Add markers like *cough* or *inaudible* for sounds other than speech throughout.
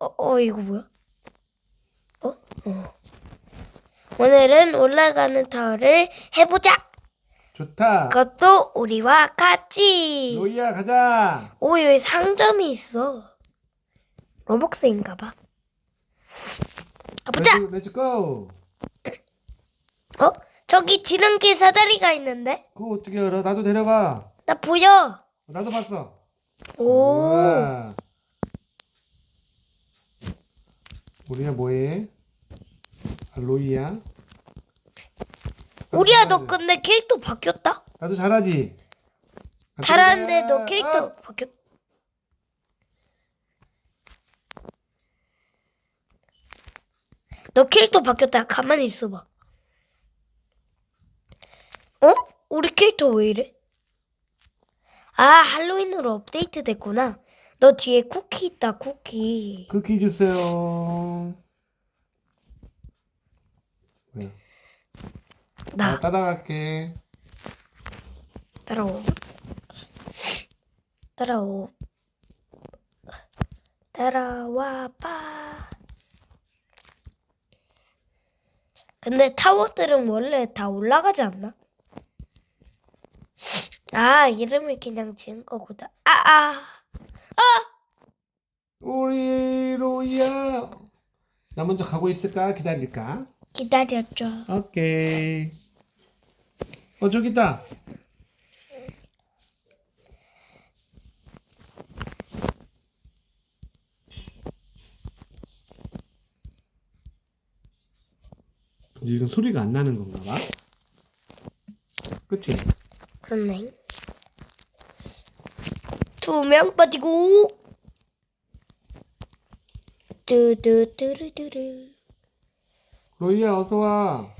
어, 어, 이거 뭐야? 어? 어. 오늘은 올라가는 타워를 해보자. 좋다. 그것도 우리와 같이. 로이야 가자. 오, 여기 상점이 있어. 로벅스인가 봐. 가보자. 렛츠, 렛츠 고. 어? 저기 지름길 사다리가 있는데? 그거 어떻게 알아? 나도 데려가. 나 보여. 나도 봤어. 오. 우와. 우리야 뭐해? 아, 로이야. 우리야, 너 잘하지. 근데 캐릭터 바뀌었다? 나도 잘하지. 아, 잘하는데. 너 캐릭터 아! 바뀌었. 너 캐릭터 바뀌었다. 가만히 있어봐. 어? 우리 캐릭터 왜 이래? 아, 할로윈으로 업데이트 됐구나. 너 뒤에 쿠키 있다, 쿠키. 쿠키 주세요. 뭐야? 나 나, 따라갈게. 따라오. 따라오. 따라와 봐. 근데 타워들은 원래 다 올라가지 않나? 아, 이름을 그냥 지은 거구나. 아, 아. 우리 로이야. 나 먼저 가고 있을까? 기다릴까? 기다렸죠. 오케이. 어 저기 있다. 지금 소리가 안 나는 건가 봐. 그치? 그렇네. 두 명 빠지고. 뚜뚜뚜루뚜루. 로이야 어서 와.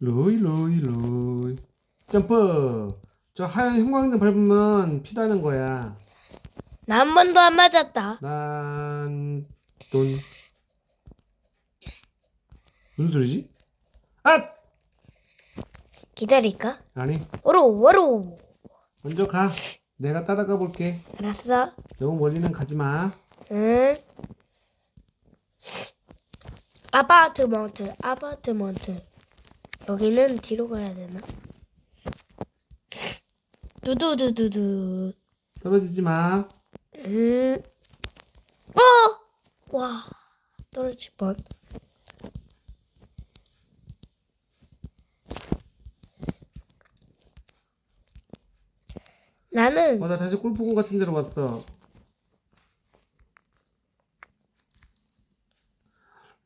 로이 로이 로이 점프 저 하얀 형광등 밟으면 피다는 거야 나 한 번도 안 맞았다. 난 돈 무슨 소리지? 아! 기다릴까? 아니 오로 오로. 먼저 가 내가 따라가 볼게 알았어. 너무 멀리는 가지 마 응. 아파트먼트, 아파트먼트. 여기는 뒤로 가야 되나? 두두두두두. 떨어지지 마 음. 어! 와, 떨어질 뻔. 나는 어, 나 다시 골프공 같은 데로 왔어.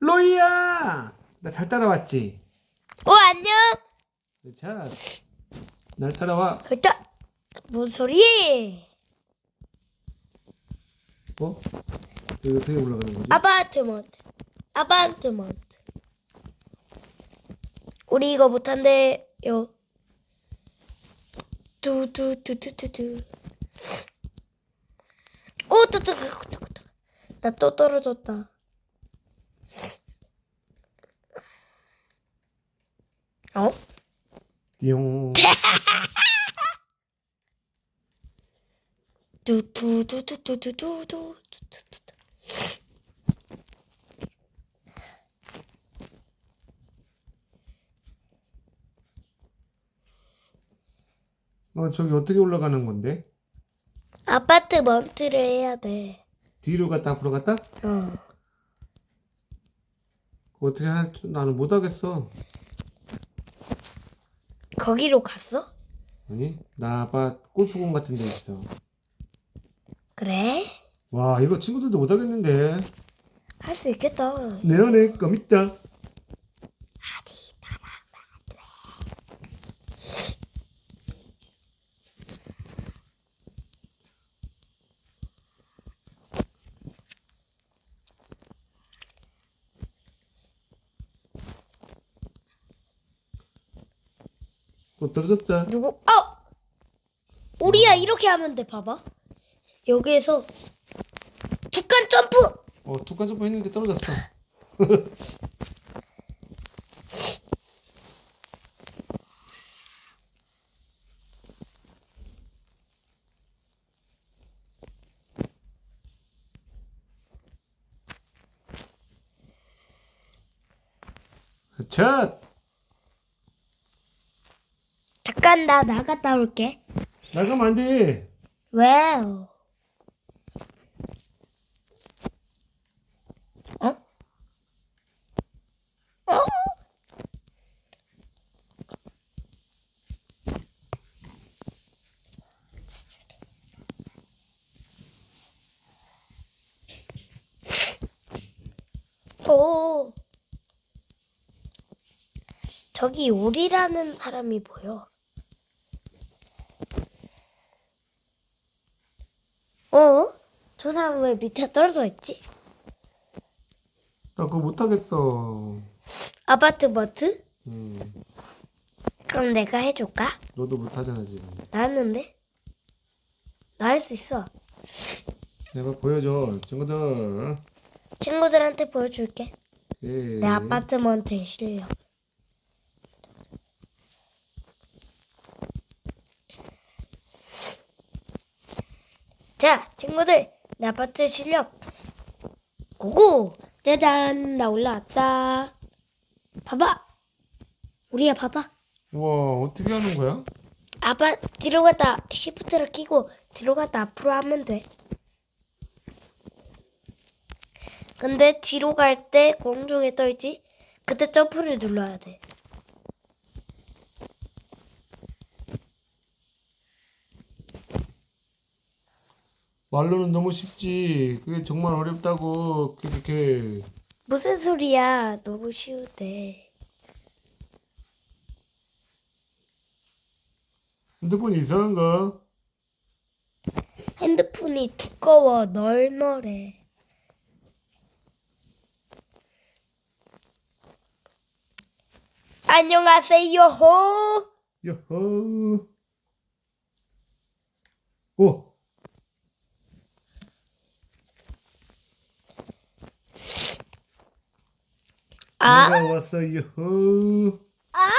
로이야! 나 잘 따라왔지? 어 안녕. 자, 날 따라와. 헐다. 뭔 소리? 어? 여기 어떻게 올라가는 거지? 아파트먼트, 아파트먼트. 우리 이거 못한대요. 두두두두두두. 오, 또또 나또 떨어졌다. 어? 띠용. 두두두두두두두. 어, 저기 어떻게 올라가는 건데? 아파트 먼트를 해야 돼. 뒤로 갔다 앞으로 갔다? 어. 그거 어떻게 할 줄 나는 못 하겠어. 거기로 갔어? 아니, 나 아빠 골프공 같은 데 있어. 그래? 와, 이거 친구들도 못 하겠는데. 할 수 있겠다. 내 안에 껌 있다. 어, 떨어졌다. 누구? 어! 오리야 어. 이렇게 하면 돼 봐봐 여기에서 두칸 점프 어, 두칸 점프 했는데 떨어졌어. *laughs* 자, 잠깐 나 나갔다 올게. 나가면 안 돼. 왜? 어? 어? 오. 저기 우리라는 사람이 보여. 어? 저 사람 왜 밑에 떨어져 있지? 나 그거 못하겠어. 아파트 버트? 음, 그럼 내가 해줄까? 너도 못하잖아 지금. 나 했는데? 나 할 수 있어. 내가 보여줘 친구들. 친구들한테 보여줄게. 예. 내 아파트먼트의 실력. 자, 친구들, 내 아파트 실력. 고고! 짜잔, 나 올라왔다. 봐봐. 우리야, 봐봐. 와 어떻게 하는 거야? 아빠 뒤로 갔다 시프트를 끼고 뒤로 갔다 앞으로 하면 돼. 근데 뒤로 갈 때 공중에 떠 있지? 그때 점프를 눌러야 돼. 말로는 너무 쉽지. 그게 정말 어렵다고 그렇게. 무슨 소리야? 너무 쉬운데. 핸드폰이 이상한가? 핸드폰이 두꺼워 널널해. 안녕하세요. 호. 여호. 오. 아, 내가 왔어 여호. 아,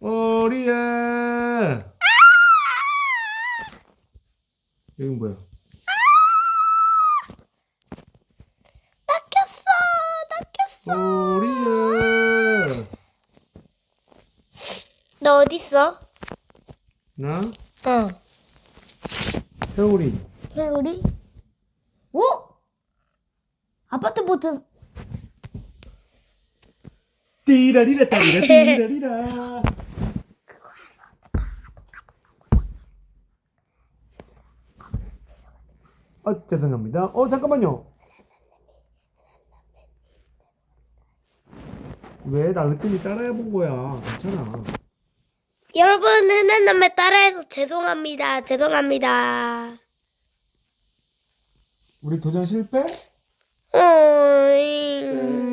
오리야. 여긴 뭐야? 낚였어, 낚였어. 오리야. 너 어디 있어? 나 어. 회오리. 왜 우리? 오? 아파트 보트 띠라리라 따리라 *laughs* 띠라리라. 아 죄송합니다. 어 잠깐만요. 왜 날르끈이 따라해 본 거야? 괜찮아. 여러분 흔한 남매 따라해서 죄송합니다. 죄송합니다. 우리 도전 실패? 어잉.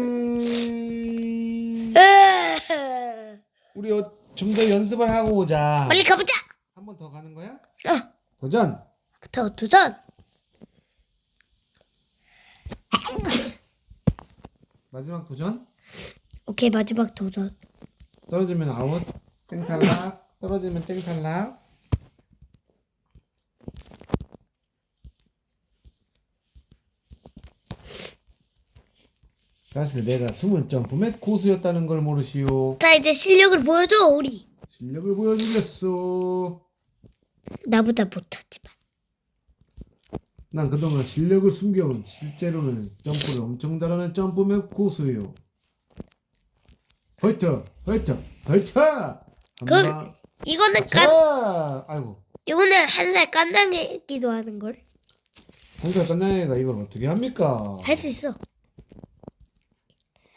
우리 좀 더 연습을 하고 오자. 빨리 가보자. 한 번 더 가는 거야? 어. 도전. 더 도전. 마지막 도전. 오케이 마지막 도전. 떨어지면 아웃. 땡탈락. 떨어지면 땡탈락. 사실 내가 숨은 점프맨 고수였다는 걸 모르시오. 자 이제 실력을 보여줘 우리. 실력을 보여주겠소. 나보다 못하지만. 난 그동안 실력을 숨겨온 실제로는 점프를 엄청 잘하는 점프맨 고수요. 화이트, 화이트. 그건 한방 이거는 깐 자, 아이고. 이거는 한 살 깐난이기도 하는 걸. 혼자 애가 이걸 어떻게 합니까? 할 수 있어.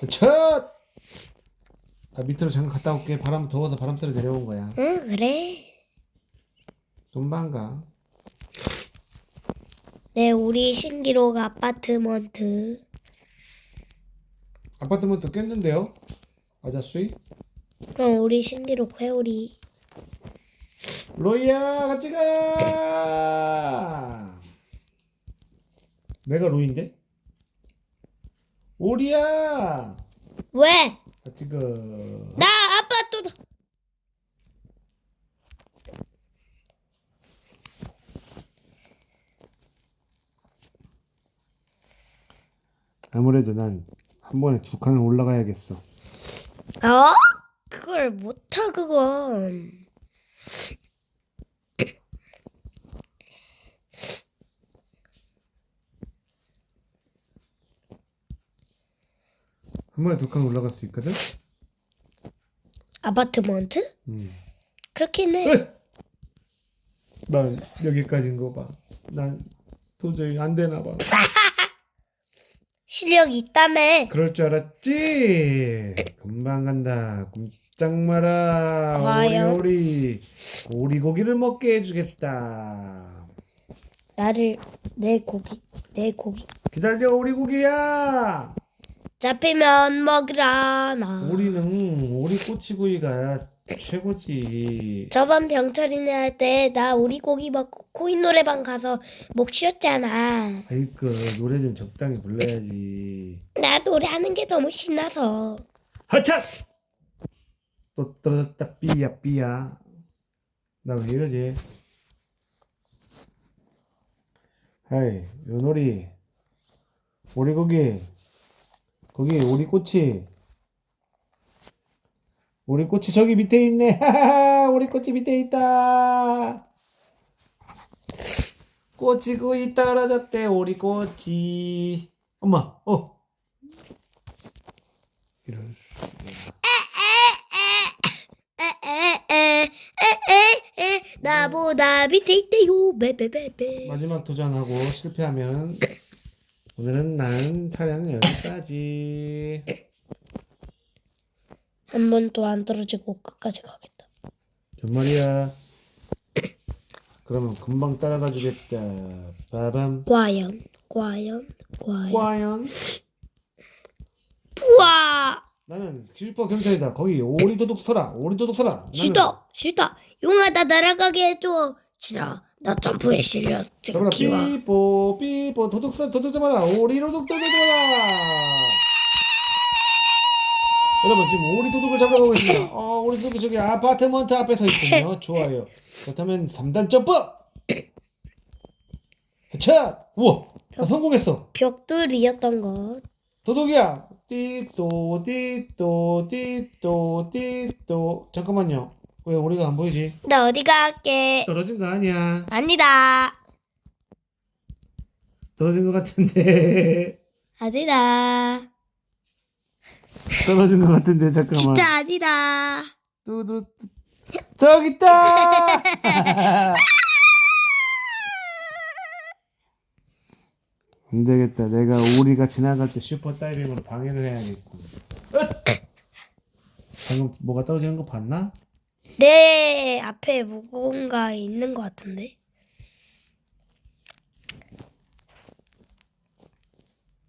첫! 나 밑으로 잠깐 갔다 올게. 바람 더워서 바람 쐬러 내려온 거야. 응 그래. 돈반가. 네 우리 신기록 아파트먼트. 아파트먼트 깼는데요? 아자수이? 그럼 우리 신기록 회오리. 로이야 같이 가! 내가 로이인데? 오리야! 왜? 가. 나 아파트 아무래도 난 한 번에 두 칸을 올라가야겠어. 어? 그걸 못하 그건. 한 번에 두 칸 올라갈 수 있거든? 아파트먼트? 음. 그렇긴 해. 으이! 난 여기까지인 거 봐. 난 도저히 안 되나 봐. *laughs* 실력 있다며. 그럴 줄 알았지. 금방 간다. 꼼짝 마라. 과연? 오리 오리 오리고기를 먹게 해주겠다. 나를 내 고기 내 고기 기다려 오리고기야. 잡히면 먹으라 나. 오리는 오리 꼬치구이가 최고지. 저번 병철이네 할 때나 우리 고기 먹고 코인 노래방 가서 목 쉬었잖아. 아이고 노래 좀 적당히 불러야지. 나 노래하는 게 너무 신나서. 하차! 또 떨어졌다 삐야 삐야. 나 왜 이러지? 하이 요놀이 오리고기 거기 오리꼬치 오리꼬치 저기 밑에 있네 하하하 오리꼬치 밑에 있다 꼬치구이 떨어졌대 오리꼬치 엄마 어 이럴 나보다 밑에 있대요 베베베베. 마지막 도전하고 실패하면 오늘은 난 촬영은 여기까지. 한번또안 떨어지고 끝까지 가겠다. 정말이야. 그러면 금방 따라가 주겠다. 빠밤. 과연 과연 과연. 과연 우와 나는 슈퍼 경찰이다. 거기 오리 도둑 서라. 오리 도둑 서라. 나는- 싫다 싫다 용하다 날아가게 해줘. 싫어 나 점프에 실력 저거라 기와. 삐뽀 삐뽀 도둑 서 도둑 잡아라. 오리 도둑 도둑 잡아라. 여러분 지금 오리 도둑을 잡아가고 있습니다. *laughs* 어, 오리 도둑이 저기 아파트먼트 앞에 서 있군요. *laughs* 좋아요. 그렇다면 3단 점프. 자, 우와, 나 성공했어. 벽돌이었던 것. 도둑이야. 띠또 띠또 띠또 띠또. 잠깐만요. 왜 오리가 안 보이지? 나 어디 갈게? 떨어진 거 아니야. 아니다. 떨어진 거 같은데. 아니다. 떨어진 거 같은데 잠깐만. 진짜 아니다. 뚜- 저기 있다. *laughs* 안 되겠다. 내가 오리가 지나갈 때 슈퍼 다이빙으로 방해를 해야겠군. 방금 뭐가 떨어지는 거 봤나? 내 앞에 무언가 있는 것 같은데.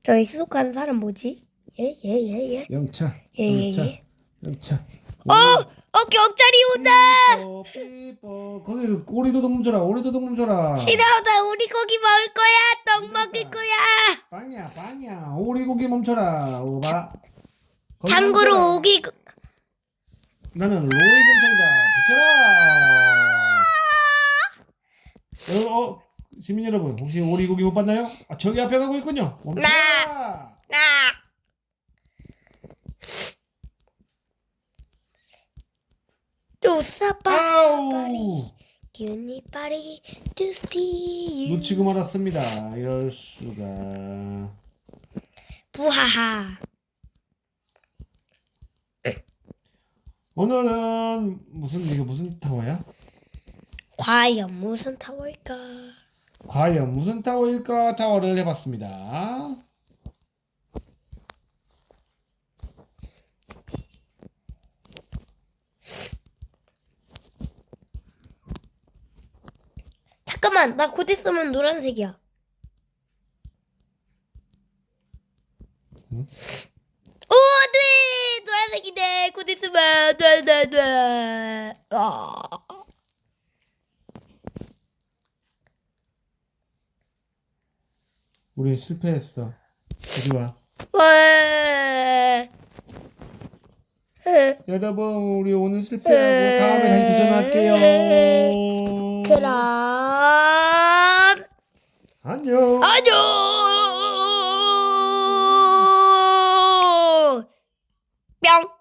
저 익숙한 사람 뭐지? 예, 예, 예, 예. 영차. 예, 예, 영차. 예. 영차. 어, 어, 경찰이 온다! 삐뽀 삐뽀. 거기 오리도둑 훔쳐라. 오리도둑 훔쳐라. 싫어, 나 우리 고기 먹을 거야. 떡 먹을 거야. 빵이야 빵이야. 오리고기 멈춰라. 오바. 거기 참고로 멈춰라. 오기 나는 로이 경찰이다. 비켜라. 여러분, 어, 시민 여러분, 혹시 오리고기 못 봤나요? 아, 저기 앞에 가고 있군요. 멈춰라. 나. 조사빠 아우, 기운이 see you 놓치고 말았습니다. 이럴 수가. 부하하 오늘은 무슨 이거 무슨 타워야? 과연 무슨 타워일까 과연 무슨 타워일까 타워를 해봤습니다. 잠깐만 나 곧 있으면 노란색이야 응? 노란색이네 곧 있으면 노란색 아. 우리 실패했어. 어디 와? 와. 여러분, 우리 오늘 실패하고 다음에 다시 도전할게요. 그럼 안녕. 안녕 뿅!